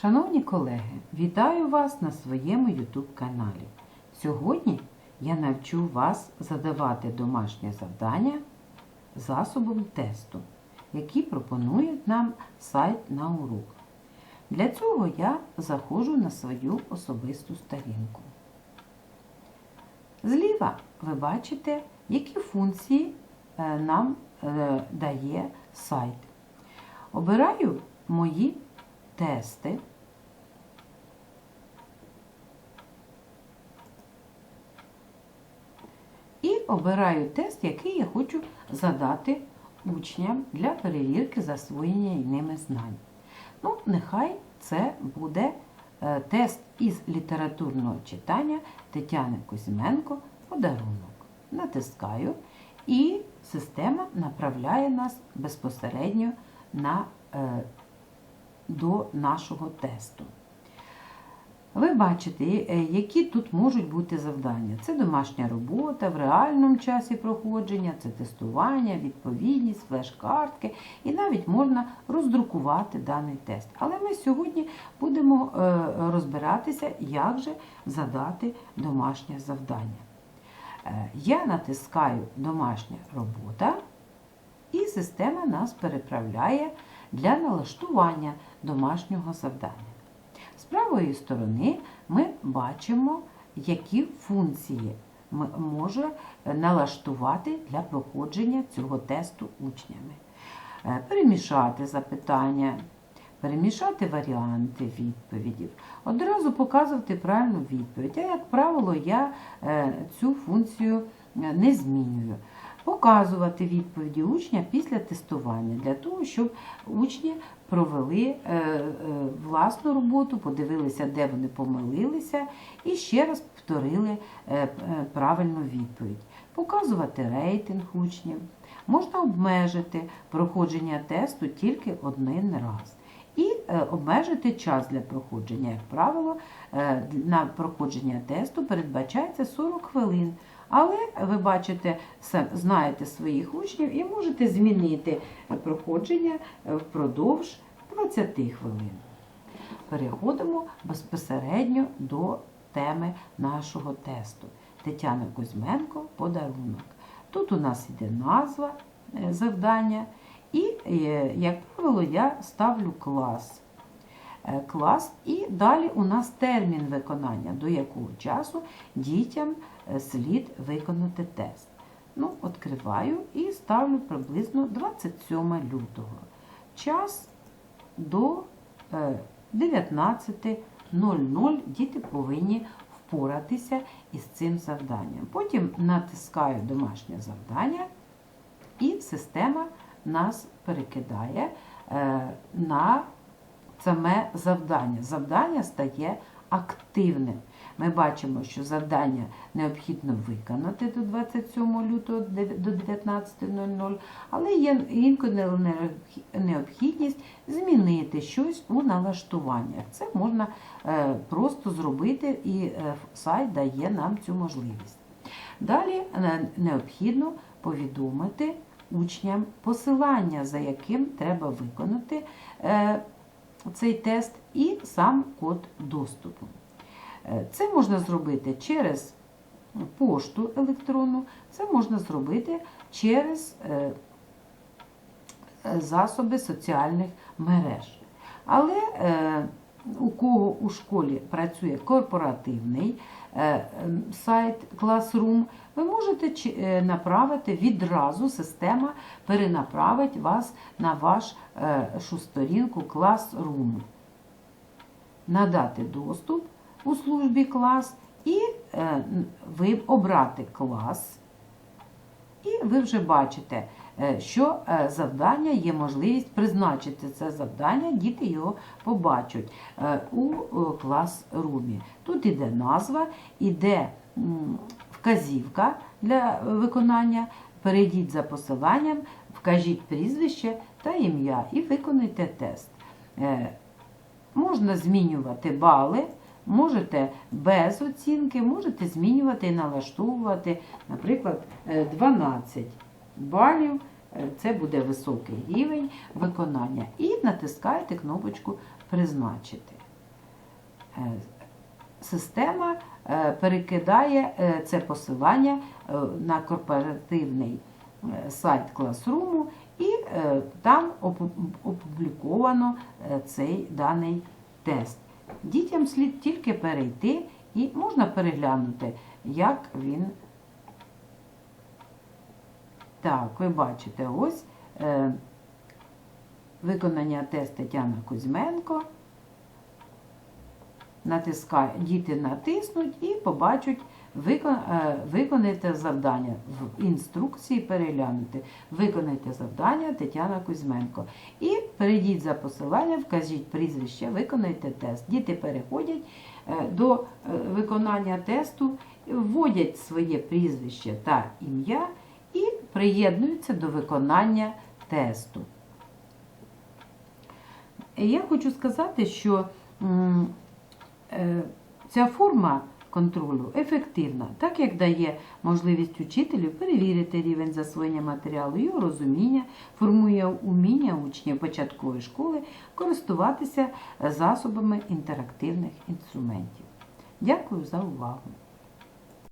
Шановні колеги, вітаю вас на своєму YouTube каналі. Сьогодні я навчу вас задавати домашнє завдання засобом тесту, який пропонує нам сайт на урок. Для цього я заходжу на свою особисту сторінку. Зліва ви бачите, які функції е, нам е, дає сайт. Обираю мої тести. І обираю тест, який я хочу задати учням для перевірки засвоєння ними знань. Ну, нехай це буде е, тест із літературного читання Тетяни Кузьменко подарунок. Натискаю, і система направляє нас безпосередньо на, е, до нашого тесту. Ви бачите, е, які тут можуть бути завдання. Це домашня робота в реальному часі проходження, це тестування, відповідність, флеш-картки, і навіть можна роздрукувати даний тест. Але ми сьогодні будемо е, розбиратися, як же задати домашнє завдання. Е, Я натискаю домашня робота, і система нас переправляє для налаштування домашнього завдання. З правої сторони ми бачимо, які функції може налаштувати для проходження цього тесту учнями. Е, Перемішати запитання, перемішати варіанти відповідів, одразу показувати правильну відповідь. А як правило, я е, цю функцію е, не змінюю. Показувати відповіді учня після тестування для того, щоб учні провели е, е, власну роботу, подивилися, де вони помилилися, і ще раз повторили е, правильну відповідь. Показувати рейтинг учнів. Можна обмежити проходження тесту тільки один раз. І обмежити час для проходження. Як правило, на проходження тесту передбачається 40 хвилин. Але ви бачите, знаєте своїх учнів і можете змінити проходження впродовж 20 хвилин. Переходимо безпосередньо до теми нашого тесту. Тетяна Кузьменко подарунок. Тут у нас йде назва е, завдання, і, е, як правило, я ставлю клас. Е, Клас, і далі у нас термін виконання, до якого часу дітям е, слід виконати тест. Ну, відкриваю і ставлю приблизно 27 лютого. Час до е, 19.00 діти повинні впоратися із цим завданням. Потім натискаю домашнє завдання, і система нас перекидає е, на саме завдання. Завдання стає активним. Ми бачимо, що завдання необхідно виконати до 27 лютого до 19.00, але є інколи необхідність змінити щось у налаштуваннях. Це можна е, просто зробити, і е, сайт дає нам цю можливість. Далі е, необхідно повідомити учням посилання, за яким треба виконати цей тест, і сам код доступу. Е, Це можна зробити через пошту електронну, це можна зробити через е, засоби соціальних мереж. Але е, у кого у школі працює корпоративний сайт Classroom, ви можете е, направити відразу, система перенаправить вас на вашу сторінку Classroom надати доступ у службі клас і е, ви обрати клас. І ви вже бачите, е, що е, завдання є можливість призначити це завдання, діти його побачать е, у е, клас-румі. Тут іде назва, іде вказівка для виконання. Перейдіть за посиланням, вкажіть прізвище та ім'я і виконайте тест. Е, Можна змінювати бали, можете без оцінки, можете змінювати і налаштовувати, наприклад, е, 12 балів. е, Це буде високий рівень виконання. І натискаєте кнопочку Призначити. Система е, перекидає е, це посилання е, на корпоративний сайт класруму і там опубліковано цей даний тест. Дітям слід тільки перейти і можна переглянути, як він. Так, ви бачите, ось виконання тест Тетяна Кузьменко. Натискає, діти натиснуть і побачать, е, виконайте завдання. В інструкції переглянути. Виконайте завдання Тетяна Кузьменко. І перейдіть за посиланням, вкажіть прізвище, виконайте тест. Діти переходять е, до е, виконання тесту, вводять своє прізвище та ім'я і приєднуються до виконання тесту. Я хочу сказати, що ця форма контролю ефективна, так як дає можливість учителю перевірити рівень засвоєння матеріалу, його розуміння, формує уміння учнів початкової школи користуватися засобами інтерактивних інструментів. Дякую за увагу!